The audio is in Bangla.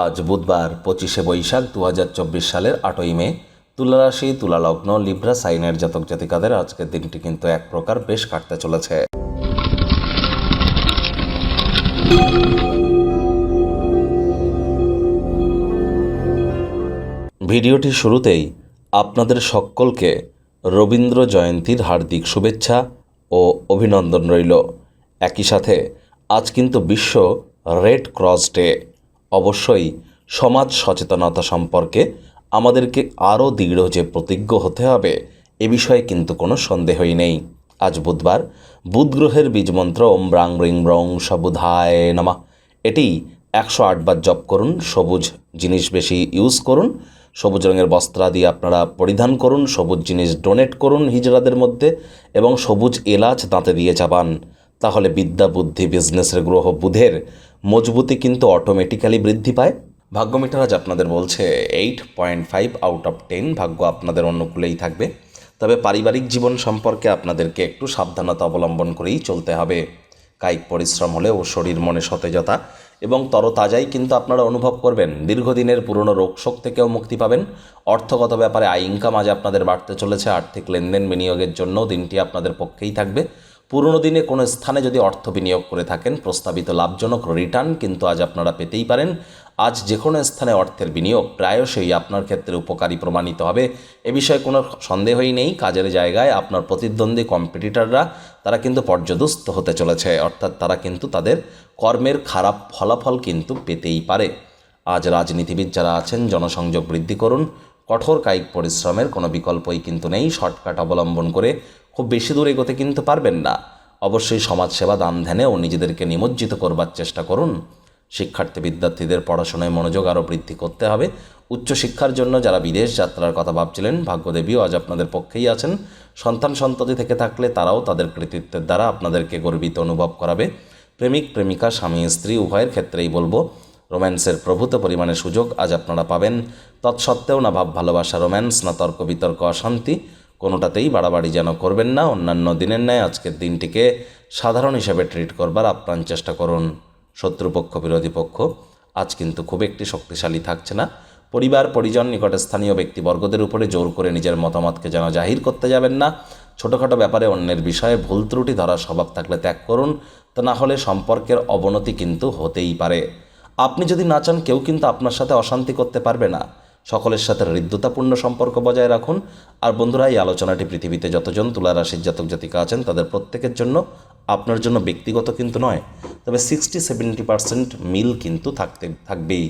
আজ বুধবার পঁচিশে বৈশাখ দু চব্বিশ সালের আটই মে। তুলারাশি, তুলালগ্ন, লিব্রা, সাইনের জাতক জাতিকাদের আজকের দিনটি কিন্তু এক প্রকার বেশ কাটতে চলেছে। ভিডিওটি শুরুতেই আপনাদের সকলকে রবীন্দ্র জয়ন্তীর হার্দিক শুভেচ্ছা ও অভিনন্দন রইল। একই সাথে আজ কিন্তু বিশ্ব রেড ক্রস ডে। অবশ্যই সমাজ সচেতনতা সম্পর্কে আমাদেরকে আরও দৃঢ় যে প্রতিজ্ঞ হতে হবে, এ বিষয়ে কিন্তু কোনো সন্দেহই নেই। আজ বুধবার, বুধগ্রহের বীজমন্ত্র ওম ব্রাং রিং ব্রং সবুধায় নামা। এটি একশো আটবার জপ করুন, সবুজ জিনিস বেশি ইউজ করুন, সবুজ রঙের বস্ত্রাদি আপনারা পরিধান করুন, সবুজ জিনিস ডোনেট করুন হিজড়াদের মধ্যে এবং সবুজ এলাচ দাঁতে দিয়ে চাবান তাহলে বিদ্যা বুদ্ধি বিজনেসের গ্রহ বুধের মজবুতি কিন্তু অটোমেটিক্যালি বৃদ্ধি পায়। ভাগ্য মিটার আজ আপনাদের বলছে eight point five out of ten ভাগ্য আপনাদের অনুকূলেই থাকবে। তবে পারিবারিক জীবন সম্পর্কে আপনাদেরকে একটু সাবধানতা অবলম্বন করেই চলতে হবে। কায়িক পরিশ্রম হলেও শরীর মনে সতেজতা এবং তরতাজাই কিন্তু আপনারা অনুভব করবেন। দীর্ঘদিনের পুরনো রোগশোক থেকেও মুক্তি পাবেন। অর্থগত ব্যাপারে আয় ইনকাম আজ আপনাদের বাড়তে চলেছে। আর্থিক লেনদেন বিনিয়োগের জন্য দিনটি আপনাদের পক্ষেই থাকবে। পুরনো দিনে কোনো স্থানে যদি অর্থ বিনিয়োগ করে থাকেন, প্রস্তাবিত লাভজনক রিটার্ন কিন্তু আজ আপনারা পেতেই পারেন। আজ যে কোনো স্থানে অর্থের বিনিয়োগ প্রায়শই আপনার ক্ষেত্রে উপকারী প্রমাণিত হবে। এ বিষয়ে কোনো সন্দেহই নেই। কাজের জায়গায় আপনার প্রতিদ্বন্দ্বী কম্পিটিটাররা তারা কিন্তু পর্যদস্ত হতে চলেছে। অর্থাৎ তারা কিন্তু তাদের কর্মের খারাপ ফলাফল কিন্তু পেতেই পারে। আজ রাজনীতিবিদ যারা আছেন, জনসংযোগ বৃদ্ধি করুন। কঠোর কায়িক পরিশ্রমের কোনো বিকল্পই কিন্তু নেই। শর্টকাট অবলম্বন করে খুব বেশি দূর এগোতে কিন্তু পারবেন না। অবশ্যই সমাজসেবা দান ধ্যানে ও নিজেদেরকে নিমজ্জিত করবার চেষ্টা করুন। শিক্ষার্থী বিদ্যার্থীদের পড়াশোনায় মনোযোগ আরও বৃদ্ধি করতে হবে। উচ্চশিক্ষার জন্য যারা বিদেশ যাত্রার কথা ভাবছিলেন, ভাগ্যদেবীও আজ আপনাদের পক্ষেই আছেন। সন্তান সন্ততি থেকে থাকলে তারাও তাদের কৃতিত্বের দ্বারা আপনাদেরকে গর্বিত অনুভব করাবে। প্রেমিক, প্রেমিকা, স্বামী, স্ত্রী, উভয়ের ক্ষেত্রেই বলব, রোম্যান্সের প্রভূত পরিমাণে সুযোগ আজ আপনারা পাবেন। তৎসত্ত্বেও না ভাব ভালোবাসা, রোম্যান্স, না তর্ক বিতর্ক, অশান্তি। কোনোটাতেই বাড়াবাড়ি যেন করবেন না। অন্যান্য দিনের ন্যায় আজকের দিনটিকে সাধারণ হিসাবে ট্রিট করবার আপ্রাণ চেষ্টা করুন। শত্রুপক্ষ, বিরোধী পক্ষ, আজ কিন্তু খুব একটি শক্তিশালী থাকছে না। পরিবার, পরিজন, নিকটে স্থানীয় ব্যক্তিবর্গদের উপরে জোর করে নিজের মতামতকে যেন জাহির করতে যাবেন না। ছোটোখাটো ব্যাপারে অন্যের বিষয়ে ভুল ত্রুটি ধরার স্বভাব থাকলে ত্যাগ করুন। তা না হলে সম্পর্কের অবনতি কিন্তু হতেই পারে। আপনি যদি না চান, কেউ কিন্তু আপনার সাথে অশান্তি করতে পারবে না। সকলের সাথে হৃদ্যতাপূর্ণ সম্পর্ক বজায় রাখুন। আর বন্ধুরা, এই আলোচনাটি পৃথিবীতে যতজন তুলা রাশির জাতক জাতিকা আছেন, তাদের প্রত্যেকের জন্য আপনার জন্য ব্যক্তিগত কিন্তু নয়, তবে সিক্সটি সেভেন্টি পার্সেন্ট মিল কিন্তু থাকতে, থাকবেই।